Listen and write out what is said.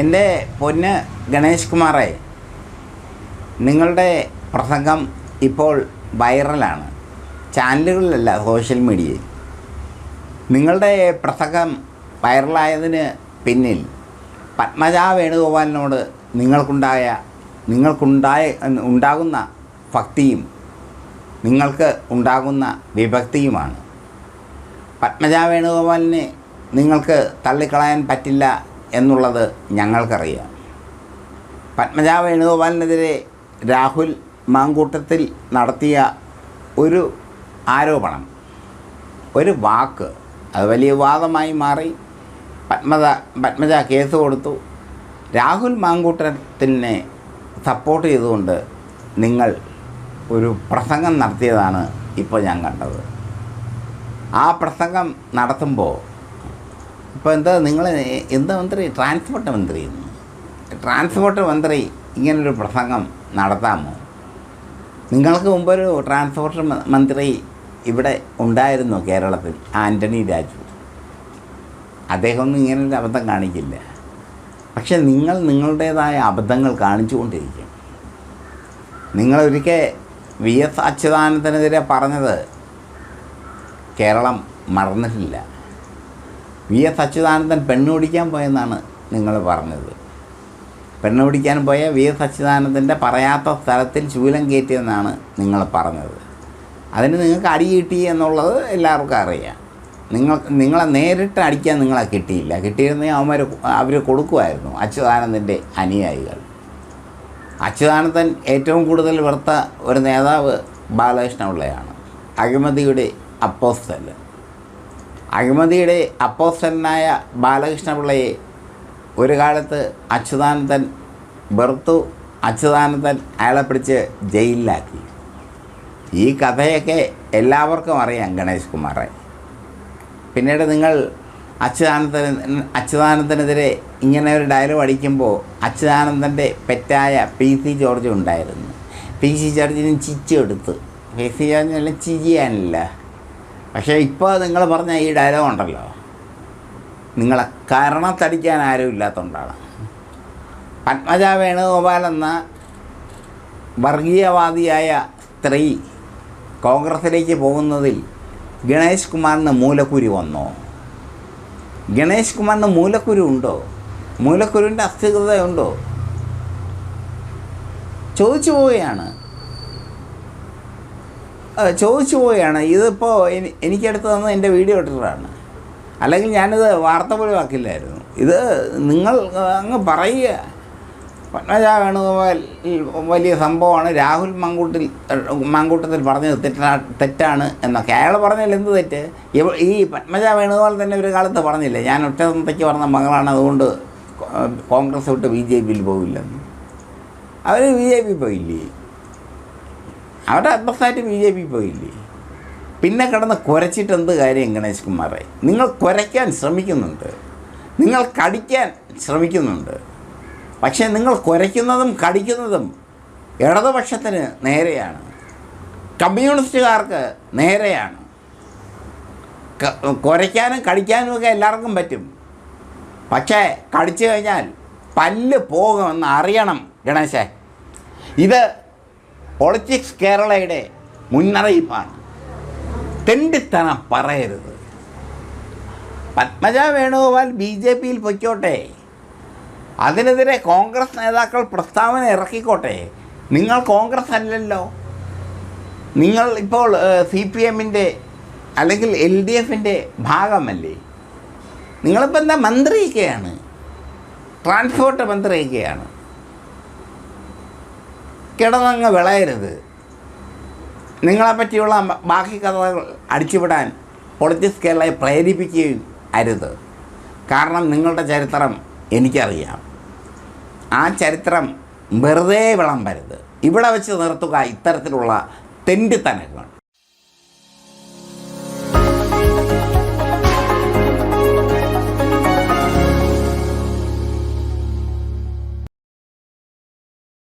എന്റെ പൊന്ന് ഗണേഷ് കുമാറെ നിങ്ങളുടെ പ്രസംഗം ഇപ്പോൾ വൈറലാണ്. ചാനലുകളിലല്ല സോഷ്യൽ മീഡിയയിൽ. നിങ്ങളുടെ പ്രസംഗം വൈറലായതിന് പിന്നിൽ പത്മജ വേണുഗോപാലിനോട് നിങ്ങൾക്കുണ്ടായ നിങ്ങൾക്കുണ്ടായ ഉണ്ടാകുന്ന ഭക്തിയും നിങ്ങൾക്ക് ഉണ്ടാകുന്ന വിഭക്തിയുമാണ്. പത്മജ വേണുഗോപാലിനെ നിങ്ങൾക്ക് തള്ളിക്കളയാൻ പറ്റില്ല എന്നുള്ളത് ഞങ്ങൾക്കറിയാം. പത്മജ വേണുഗോപാലിനെതിരെ രാഹുൽ മാങ്കൂട്ടത്തിൽ നടത്തിയ ഒരു ആരോപണം ഒരു വാക്ക് അത് വലിയ വാദമായി മാറി. പത്മജ പത്മജ കേസ് കൊടുത്തു. രാഹുൽ മാങ്കൂട്ടത്തിനെ സപ്പോർട്ട് ചെയ്തുകൊണ്ട് നിങ്ങൾ ഒരു പ്രസംഗം നടത്തിയതാണ് ഇപ്പോൾ ഞാൻ കണ്ടത്. ആ പ്രസംഗം നടത്തുമ്പോൾ ഇപ്പോൾ എന്താ നിങ്ങൾ എന്താ മന്ത്രി? ട്രാൻസ്പോർട്ട് മന്ത്രി. ട്രാൻസ്പോർട്ട് മന്ത്രി ഇങ്ങനൊരു പ്രസംഗം നടത്താമോ? നിങ്ങൾക്ക് മുമ്പൊരു ട്രാൻസ്പോർട്ട് മന്ത്രി ഇവിടെ ഉണ്ടായിരുന്നു കേരളത്തിൽ ആന്റണി രാജു. അദ്ദേഹമൊന്നും ഇങ്ങനൊരു അബദ്ധം കാണിക്കില്ല. പക്ഷെ നിങ്ങൾ നിങ്ങളുടേതായ അബദ്ധങ്ങൾ കാണിച്ചുകൊണ്ടിരിക്കും. നിങ്ങളൊരിക്കൽ വി എസ് അച്യുതാനന്ദനെതിരെ പറഞ്ഞത് കേരളം മറന്നിട്ടില്ല. വി എസ് അച്യുതാനന്ദൻ പെണ്ണുപിടിക്കാൻ പോയെന്നാണ് നിങ്ങൾ പറഞ്ഞത്. പെണ്ണുപിടിക്കാൻ പോയ വി എസ് അച്യുതാനന്ദന്റെ പറയാത്ത സ്ഥലത്തിൽ ശൂലം കയറ്റിയെന്നാണ് നിങ്ങൾ പറഞ്ഞത്. അതിന് നിങ്ങൾക്ക് അടി കിട്ടി എന്നുള്ളത് എല്ലാവർക്കും അറിയാം. നിങ്ങൾ നിങ്ങളെ നേരിട്ട് അടിക്കാൻ നിങ്ങളെ കിട്ടിയില്ല. കിട്ടിയിരുന്നെങ്കിൽ അവന്മാർ അവർ കൊടുക്കുമായിരുന്നു അച്യുതാനന്ദന്റെ അനുയായികൾ. അച്യുതാനന്ദൻ ഏറ്റവും കൂടുതൽ വെറുത്ത ഒരു നേതാവ് ബാലകൃഷ്ണപിള്ളയാണ്. അഴിമതിയുടെ അപ്പോസ്തൽ അഴിമതിയുടെ അപ്പോസ്റ്റലനായ ബാലകൃഷ്ണപിള്ളയെ ഒരു കാലത്ത് അച്യുതാനന്ദൻ വെറുത്തു അച്യുതാനന്ദൻ അയാളെ പിടിച്ച് ജയിലിലാക്കി. ഈ കഥയൊക്കെ എല്ലാവർക്കും അറിയാം ഗണേഷ് കുമാറെ. പിന്നീട് നിങ്ങൾ അച്യുതാനന്ദൻ അച്യുതാനന്ദനെതിരെ ഇങ്ങനെ ഒരു ഡയലോഗ് അടിക്കുമ്പോൾ അച്യുതാനന്ദന്റെ പെറ്റായ പി സി ജോർജ് ഉണ്ടായിരുന്നു. പി സി ജോർജിന് ചിച്ചെടുത്ത് പി സി ജോർജിനെല്ലാം ചിരിയാനില്ല. പക്ഷേ ഇപ്പോൾ നിങ്ങൾ പറഞ്ഞ ഈ ഡയലോഗ് ഉണ്ടല്ലോ. നിങ്ങളെ കരണത്തടിക്കാൻ ആരും ഇല്ലാത്തതുകൊണ്ടാണ് പത്മജ വേണുഗോപാൽ എന്ന വർഗീയവാദിയായ സ്ത്രീ കോൺഗ്രസിലേക്ക് പോകുന്നതിൽ ഗണേഷ് കുമാറിന് മൂലക്കുരു വന്നോ? ഗണേഷ് കുമാറിന് മൂലക്കുരു ഉണ്ടോ? മൂലക്കുരുവിന്റെ അസ്ഥിരതയുണ്ടോ ചോദിച്ചു പോവുകയാണ്. ചോദിച്ചു പോവുകയാണ്. ഇതിപ്പോൾ എനിക്കടുത്ത് തന്ന എന്റെ വീഡിയോ ഇട്ടിട്ടാണ്. അല്ലെങ്കിൽ ഞാനിത് വാർത്ത പോലും ആക്കില്ലായിരുന്നു. ഇത് നിങ്ങൾ അങ്ങ് പറയുക. പത്മജ വേണുഗോപാൽ വലിയ സംഭവമാണ്. രാഹുൽ മങ്കൂട്ടിൽ മങ്കൂട്ടത്തിൽ പറഞ്ഞത് തെറ്റാ തെറ്റാണ് എന്നൊക്കെ. അയാൾ പറഞ്ഞില്ല എന്ത് തെറ്റ്? ഈ പത്മജ വേണുഗോപാൽ തന്നെ ഒരു കാലത്ത് പറഞ്ഞില്ലേ ഞാൻ ഒറ്റ തന്തയ്ക്ക് പറഞ്ഞ മകളാണ് അതുകൊണ്ട് കോൺഗ്രസ് വിട്ട് ബി ജെ പിയിൽ പോവില്ലെന്ന്. അവർ ബി ജെ പി പോയില്ലേ? അവരുടെ അഡ്രസ്സായിട്ട് ബി ജെ പി പോയില്ലേ? പിന്നെ കിടന്ന് കുരച്ചിട്ട് എന്ത് കാര്യം ഗണേഷ് കുമാറെ? നിങ്ങൾ കുരയ്ക്കാൻ ശ്രമിക്കുന്നുണ്ട്. നിങ്ങൾ കടിക്കാൻ ശ്രമിക്കുന്നുണ്ട്. പക്ഷേ നിങ്ങൾ കുരയ്ക്കുന്നതും കടിക്കുന്നതും ഇടതുപക്ഷത്തിന് നേരെയാണ്. കമ്മ്യൂണിസ്റ്റുകാർക്ക് നേരെയാണ്. കുരയ്ക്കാനും കടിക്കാനും ഒക്കെ എല്ലാവർക്കും പറ്റും. പക്ഷേ കടിച്ചു കഴിഞ്ഞാൽ പല്ല് പോകുമെന്ന് അറിയണം ഗണേശേ. ഇത് പൊളിറ്റിക്സ് കേരളയുടെ മുന്നറിയിപ്പാണ്. തെണ്ടിത്തനം പറയരുത്. പത്മജ വേണുഗോപാൽ ബി ജെ പിയിൽ പൊയ്ക്കോട്ടെ. അതിനെതിരെ കോൺഗ്രസ് നേതാക്കൾ പ്രസ്താവന ഇറക്കിക്കോട്ടെ. നിങ്ങൾ കോൺഗ്രസ് അല്ലല്ലോ. നിങ്ങൾ ഇപ്പോൾ സി പി എമ്മിന്റെ അല്ലെങ്കിൽ എൽ ഡി എഫിന്റെ ഭാഗമല്ലേ. നിങ്ങളിപ്പോൾ എന്താ മന്ത്രിയൊക്കെയാണ്. ട്രാൻസ്പോർട്ട് മന്ത്രിയൊക്കെയാണ്. കിടന്നങ്ങ് വിളയരുത്. നിങ്ങളെ പറ്റിയുള്ള ബാക്കി കഥകൾ അടിച്ചുവിടാൻ പൊളിറ്റിക്സ് കേരളയെ പ്രേരിപ്പിക്കുകയും അരുത്. കാരണം നിങ്ങളുടെ ചരിത്രം എനിക്കറിയാം. ആ ചരിത്രം വെറുതെ വിളമ്പരുത്. ഇവിടെ വെച്ച് നിർത്തുക ഇത്തരത്തിലുള്ള തെണ്ടിത്തനങ്ങൾ.